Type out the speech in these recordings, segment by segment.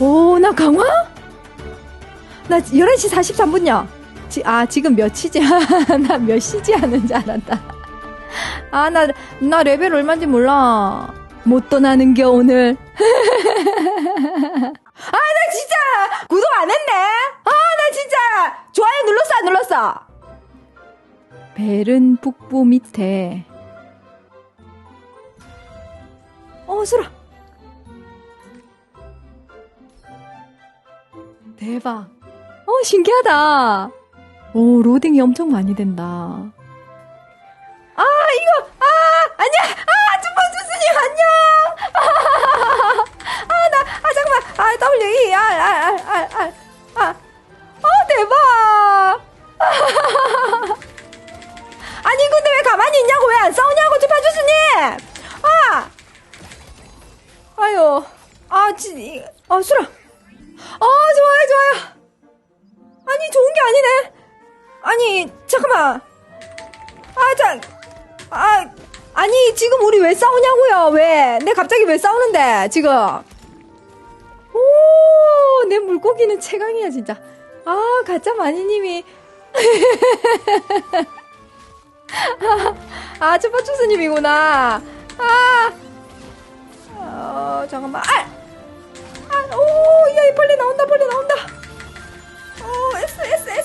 오, 나 강화? 나 11시 43분요. 지, 아, 지금 몇 시지? 나 몇 시지 하는 줄 알았다. 아, 나, 나 레벨 얼마인지 몰라. 못 떠나는 게 오늘. 아, 나 진짜! 구독 안 했네? 아, 나 진짜! 좋아요 눌렀어, 안 눌렀어? 벨은 북부 밑에. 어, 수라. 대박. 어, 신기하다. 오, 로딩이 엄청 많이 된다. 아, 이거, 아, 아니야! 아, 주파주스님, 안녕! 아, 나, 아, 잠깐만. 아, W, 아, 아, 아, 아, 아, 아. 어, 대박! 아니, 근데 왜 가만히 있냐고, 왜 안 싸우냐고, 주파주스님! 아! 아유, 아, 지, 이- 아, 수라. 아니네. 아니, 잠깐만. 아, 자, 아, 아니, 지금 우리 왜 싸우냐고요, 왜? 내 갑자기 왜 싸우는데, 지금. 오, 내 물고기는 최강이야, 진짜. 아, 가짜 마니님이. 아, chupa추스님이구나. 아, 어, 잠깐만. 아! 아, 오, 야, 이 벌레 나온다, 벌레 나온다. 어, S, S.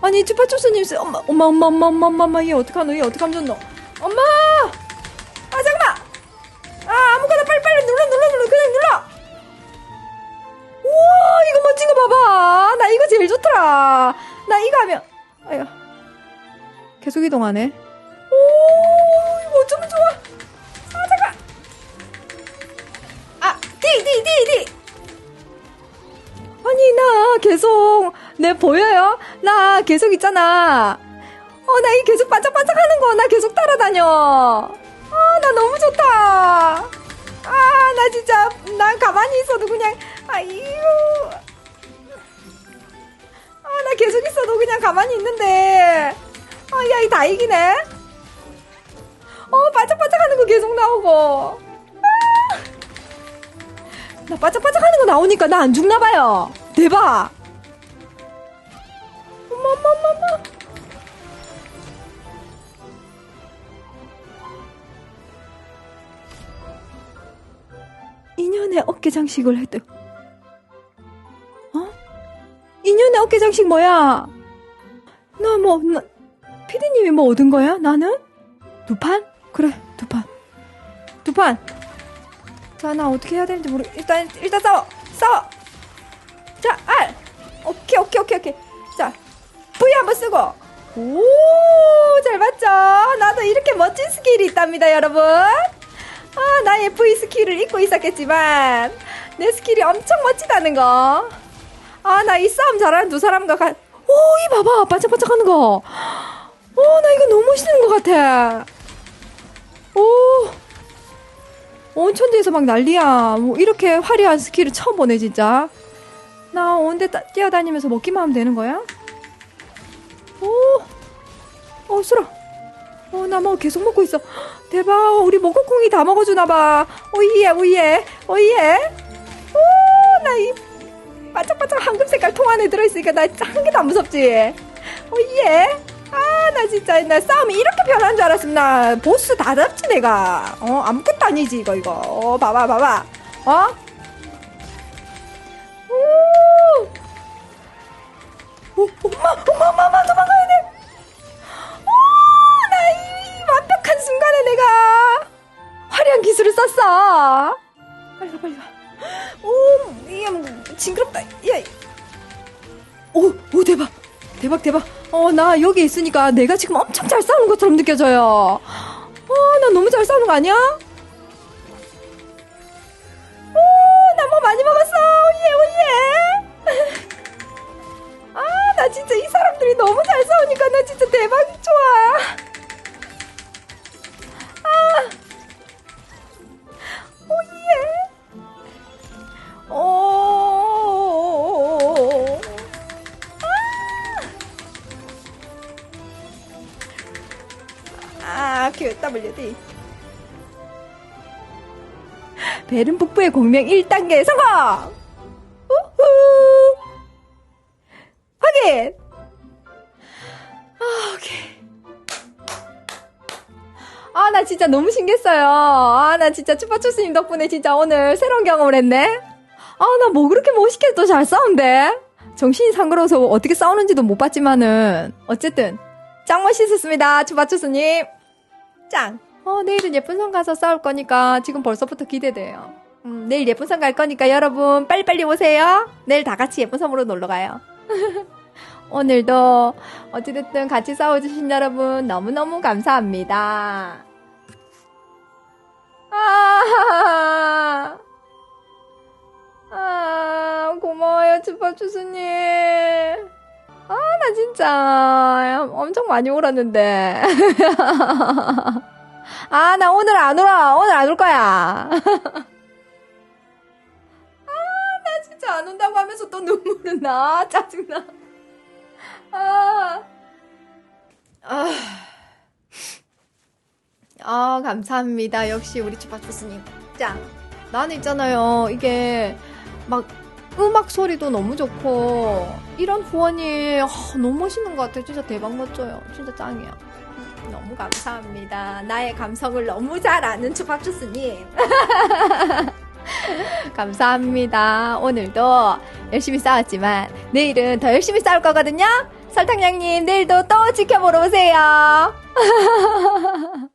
아니, 주파추스님, 쓰- 엄마, 엄마, 엄마, 엄마, 엄마, 엄마, 엄마, 얘 어떡하노, 얘 어떡하면 좋노? 엄마! 아, 잠깐만! 아, 아무거나 빨리빨리 눌러, 눌러, 눌러, 그냥 눌러! 우와, 이거 멋진 거 봐봐. 나 이거 제일 좋더라. 나 이거 하면, 아유. 계속 이동하네. 오, 이거 어쩌면 좋아. 아, 잠깐! 아, D! 아니, 나 계속, 내 보여요? 나 계속 있잖아. 어, 나 이 계속 반짝반짝 하는 거, 나 계속 따라다녀. 아, 나 너무 좋다. 아, 나 진짜, 난 가만히 있어도 그냥, 아이고. 아, 나 계속 있어도 그냥 가만히 있는데. 아, 야, 이 다 이기네. 어, 반짝반짝 하는 거 계속 나오고. 아. 나 반짝반짝 하는 거 나오니까 나 안 죽나봐요. 대박. 어머머머머. 인연의 어깨 장식을 해도. 어? 인연의 어깨 장식 뭐야? 나 뭐, 나, 피디님이 뭐 얻은 거야? 나는? 두 판? 그래, 두 판. 두 판. 자, 나 어떻게 해야 되는지 모르, 일단, 일단 싸워! 싸워! 자, R! 오케이, 오케이, 오케이, 오케이. 자, 한번 쓰고. 오, 잘 봤죠? 나도 이렇게 멋진 스킬이 있답니다, 여러분. 아, 나의 V 스킬을 잊고 있었겠지만, 내 스킬이 엄청 멋지다는 거. 아, 나 이 싸움 잘하는 두 사람과 가, 오, 이 봐봐. 반짝반짝 하는 거. 오, 나 이거 너무 멋있는 것 같아. 오. 온 천지에서 막 난리야. 뭐 이렇게 화려한 스킬을 처음 보네 진짜. 나 온데 따- 뛰어다니면서 먹기만 하면 되는 거야? 오, 어 수라. 어, 나 뭐 계속 먹고 있어. 대박, 우리 먹고콩이 다 먹어주나봐. 오이예, 오이예, 오이예. 오, 나 이 반짝반짝 황금 색깔 통 안에 들어있으니까 나 한 개도 안 무섭지. 오이예. 아, 나 진짜, 나 싸움이 이렇게 편한 줄 알았으면 나 보스 다 잡지, 내가. 어, 아무것도 아니지, 이거, 이거. 어, 봐봐, 봐봐. 어? 오, 엄마, 엄마, 엄마, 엄마, 도망가야 돼. 오, 나 이 완벽한 순간에 내가 화려한 기술을 썼어. 빨리 가, 빨리 가. 오, 이게 뭐, 징그럽다. 야, 오, 오, 대박. 대박, 대박. 어, 나 여기 있으니까 내가 지금 엄청 잘 싸우는 것처럼 느껴져요. 어, 나 너무 잘 싸우는 거 아니야? 오, 나 뭐 많이 먹었어. 오예, 오예. 아, 나 진짜 이 사람들이 너무 잘 싸우니까 나 진짜 대박 좋아. 아, 오예. 오. 아, QWD. 베른 북부의 공명 1단계 성공! 확인! 아, 오케이. 아, 나 진짜 너무 신기했어요. 아, 나 진짜 추파추스님 덕분에 진짜 오늘 새로운 경험을 했네. 아, 나 뭐 그렇게 멋있게 또 잘 싸운대? 정신이 상그러워서 어떻게 싸우는지도 못 봤지만은, 어쨌든, 짱 멋있었습니다. 추파추스님. 짱. 어, 내일은 예쁜 성 가서 싸울 거니까 지금 벌써부터 기대돼요. 음, 내일 예쁜 성 갈 거니까 여러분 빨리빨리 오세요. 내일 다 같이 예쁜 섬으로 놀러 가요. 오늘도 어찌됐든 같이 싸워주신 여러분 너무너무 감사합니다. 아, 아, 고마워요, 주파주스님. 아, 나 진짜 엄청 많이 울었는데. 아, 나 오늘 안 울어. 오늘 안 울 거야. 아, 나 진짜 안 온다고 하면서 또 눈물은 나. 짜증나. 아, 감사합니다. 역시 우리 주파주스님. 짱. 나는 있잖아요. 이게 막 음악 소리도 너무 좋고 이런 후원이 아, 너무 멋있는 것 같아요. 진짜 대박 멋져요. 진짜 짱이야. 너무 감사합니다. 나의 감성을 너무 잘 아는 주파주스님. 감사합니다. 오늘도 열심히 싸웠지만 내일은 더 열심히 싸울 거거든요. 설탕양님 내일도 또 지켜보러 오세요.